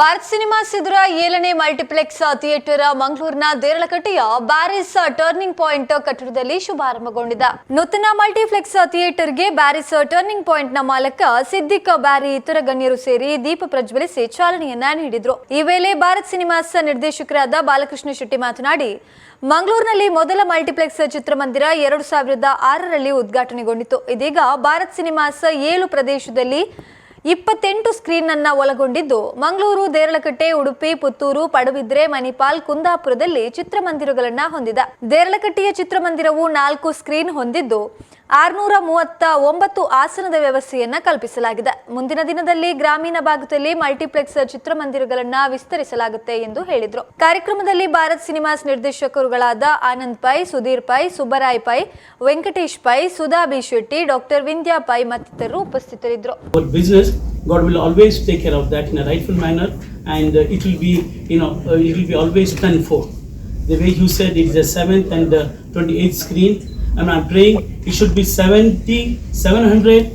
Bharat cinemas ಎದುರ ಏಳನೇ multiplex theatre ಮಂಗಳೂರಿನ ದೇರಳಕಟ್ಟೆಯ Bearys turning point ಕಟ್ಟಡದಲ್ಲಿ ಶುಭಾರಂಭಗೊಂಡಿದೆ. ನೂತನ ಮಲ್ಟಿಪ್ಲೆಕ್ಸ್ ಥಿಯೇಟರ್ಗೆ ಬ್ಯಾರಿಸ್ ಟರ್ನಿಂಗ್ ಪಾಯಿಂಟ್ನ ಮಾಲಕ ಸಿದ್ದಿಕ್ ಬ್ಯಾರಿ ಇತರ ಗಣ್ಯರು ಸೇರಿ ದೀಪ ಪ್ರಜ್ವಲಿಸಿ ಚಾಲನೆಯನ್ನ ನೀಡಿದ್ರು. ಈ ವೇಳೆ ಭಾರತ್ ಸಿನಿಮಾಸ್ ನಿರ್ದೇಶಕರಾದ ಬಾಲಕೃಷ್ಣ ಶೆಟ್ಟಿ ಮಾತನಾಡಿ, ಮಂಗಳೂರಿನಲ್ಲಿ ಮೊದಲ ಮಲ್ಟಿಪ್ಲೆಕ್ಸ್ ಚಿತ್ರಮಂದಿರ ಎರಡು ಸಾವಿರದ ಆರರಲ್ಲಿ ಉದ್ಘಾಟನೆಗೊಂಡಿತು ಇದೀಗ ಭಾರತ್ ಸಿನಿಮಾಸ್ ಏಳು ಪ್ರದೇಶದಲ್ಲಿ ಇಪ್ಪತ್ತೆಂಟು ಸ್ಕ್ರೀನ್ ಅನ್ನ ಒಳಗೊಂಡಿದ್ದು ಮಂಗಳೂರು ದೇರಳಕಟ್ಟೆ ಉಡುಪಿ, ಪುತ್ತೂರು, ಪಡುಬಿದ್ರೆ, ಮಣಿಪಾಲ್, ಕುಂದಾಪುರದಲ್ಲಿ ಚಿತ್ರಮಂದಿರಗಳನ್ನ ಹೊಂದಿದೆ. ದೇರಳಕಟ್ಟೆಯ ಚಿತ್ರಮಂದಿರವು ನಾಲ್ಕು ಸ್ಕ್ರೀನ್ ಹೊಂದಿದ್ದು ಆರ್ನೂರ ಮೂವತ್ತ ಒಂಬತ್ತು ಆಸನದ ವ್ಯವಸ್ಥೆಯನ್ನು ಕಲ್ಪಿಸಲಾಗಿದೆ. ಮುಂದಿನ ದಿನದಲ್ಲಿ ಗ್ರಾಮೀಣ ಭಾಗದಲ್ಲಿ ಮಲ್ಟಿಪ್ಲೆಕ್ಸ್ ಚಿತ್ರಮಂದಿರಗಳನ್ನ ವಿಸ್ತರಿಸಲಾಗುತ್ತೆ ಎಂದು ಹೇಳಿದರು. ಕಾರ್ಯಕ್ರಮದಲ್ಲಿ ಭಾರತ್ ಸಿನಿಮಾಸ್ ನಿರ್ದೇಶಕರುಗಳಾದ ಆನಂದ್ ಪೈ ಸುಧೀರ್ ಪೈ ಸುಬ್ಬರಾಯ್ ಪೈ ವೆಂಕಟೇಶ್ ಪೈ ಸುಧಾ ಬಿ ಶೆಟ್ಟಿ ಡಾಕ್ಟರ್ ವಿಂದ್ಯಾ ಪೈ ಮತ್ತಿತರರು ಉಪಸ್ಥಿತರಿದ್ದರು uh. The way you said, it is the seventh and the twenty-eighth screen, and I'm praying it should be 70, 700,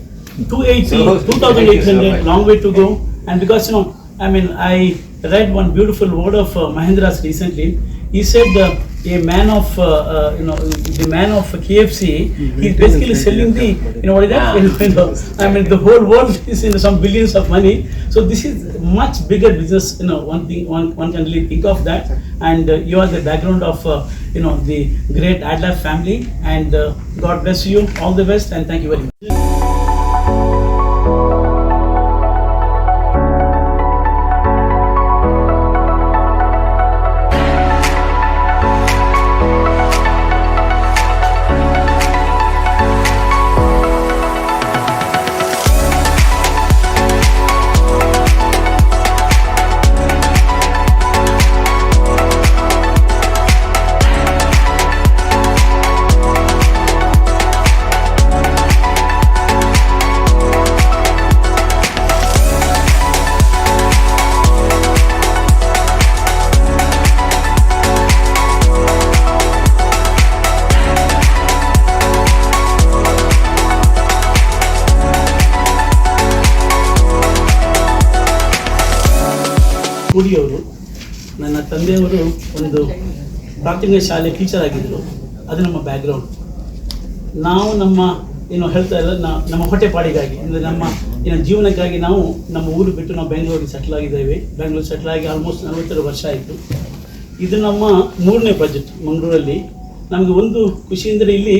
280, 2800, long way to go. And because you know, I mean, I read one beautiful word of uh, Mahendra's recently. He said, uh, a man of, uh, uh, you know, the man of KFC, he's basically selling the, you know, what is that? You know, I mean, the whole world is in some billions of money. So this is much bigger business, you know, one thing, one, one can really think of that. And uh, you are the background of, uh, you know, the great Adlab family. And uh, God bless you, all the best, and thank you very much. ಕೂಡಿಯವರು ನನ್ನ ತಂದೆಯವರು ಒಂದು ಪ್ರಾಥಮಿಕ ಶಾಲೆ teacher ಆಗಿದ್ದರು ಅದು ನಮ್ಮ background ನಾವು ನಮ್ಮ, ಏನು ಹೇಳ್ತಾ ಇಲ್ಲ ನಮ್ಮ ಹೊಟ್ಟೆಪಾಡಿಗಾಗಿ, ಅಂದರೆ ನಮ್ಮ, ಏನು ಜೀವನಕ್ಕಾಗಿ ನಾವು ನಮ್ಮ ಊರು ಬಿಟ್ಟು ನಾವು ಬೆಂಗಳೂರಿಗೆ ಸೆಟ್ಲ್ ಆಗಿದ್ದೇವೆ. ಬೆಂಗಳೂರು ಸೆಟ್ಲ್ ಆಗಿ ಆಲ್ಮೋಸ್ಟ್ ನಲವತ್ತೆರಡು ವರ್ಷ ಆಯಿತು. ಇದು ನಮ್ಮ ಮೂರನೇ ಬಜೆಟ್ ಮಂಗಳೂರಲ್ಲಿ. ನಮಗೆ ಒಂದು ಖುಷಿ ಅಂದರೆ ಇಲ್ಲಿ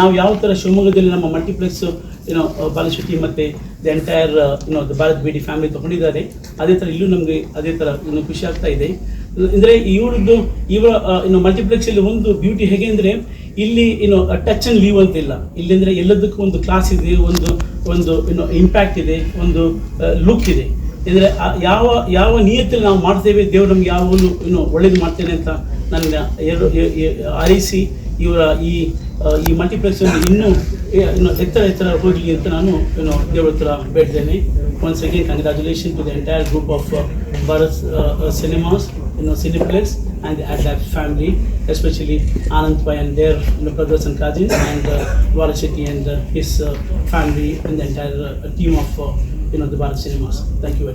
ನಾವು ಯಾವ ಥರ ಶಿವಮೊಗ್ಗದಲ್ಲಿ ನಮ್ಮ ಮಲ್ಟಿಪ್ಲೆಕ್ಸ್ ಏನೋ ಬಾಲಶೆಟ್ಟಿ ಮತ್ತು ದ ಎಂಟೈರ್ ಏನೋ ಭಾರತ್ ಬೇಡಿ ಫ್ಯಾಮಿಲಿ ತೊಗೊಂಡಿದ್ದಾರೆ. ಅದೇ ಥರ ಇಲ್ಲೂ ನಮಗೆ ಅದೇ ಥರ ಇನ್ನು ಖುಷಿ ಆಗ್ತಾ ಇದೆ. ಅಂದರೆ ಇವ್ರದ್ದು ಇವರ ಇನ್ನು ಮಲ್ಟಿಪ್ಲೆಕ್ಸಲ್ಲಿ ಒಂದು ಬ್ಯೂಟಿ ಹೇಗೆ ಅಂದರೆ ಇಲ್ಲಿ ಏನು ಟಚ್ ಆ್ಯಂಡ್ ಲೀವ್ ಅಂತ ಇಲ್ಲ. ಅಂದರೆ ಎಲ್ಲದಕ್ಕೂ ಒಂದು ಕ್ಲಾಸ್ ಇದೆ, ಒಂದು ಒಂದು ಏನು ಇಂಪ್ಯಾಕ್ಟ್ ಇದೆ, ಒಂದು ಲುಕ್ ಇದೆ. ಅಂದರೆ ಯಾವ ಯಾವ ನಿಯತ್ತಲ್ಲಿ ನಾವು ಮಾಡ್ತೇವೆ, ದೇವರು ನಮ್ಗೆ ಯಾವ ಒಂದು ಏನು ಒಳ್ಳೇದು ಮಾಡ್ತೇನೆ ಅಂತ ನನ್ನ ಎರಡು ಆರೈಸಿ ಇವರ ಈ ಆ, ಈ ಮಲ್ಟಿಪ್ಲೆಕ್ಸ್ ಇನ್ನೂ ಎ- ಇನ್ನು ಎತ್ತರ ಎತ್ತರ ಹೋಗಲಿ ಅಂತ ನಾನು ಏನು ದೇವರ ಹತ್ರ ಬೇಡ್ತೇನೆ once again congratulation to the entire group of Bharat cinemas you know, Cineplex and the Adlab family, especially Anand Pai and their you know, brothers and cousins, and uh, Bharat Shetty and uh, his uh, family, and the entire uh, team of uh, you know the Bharat Cinemas. Thank you very much.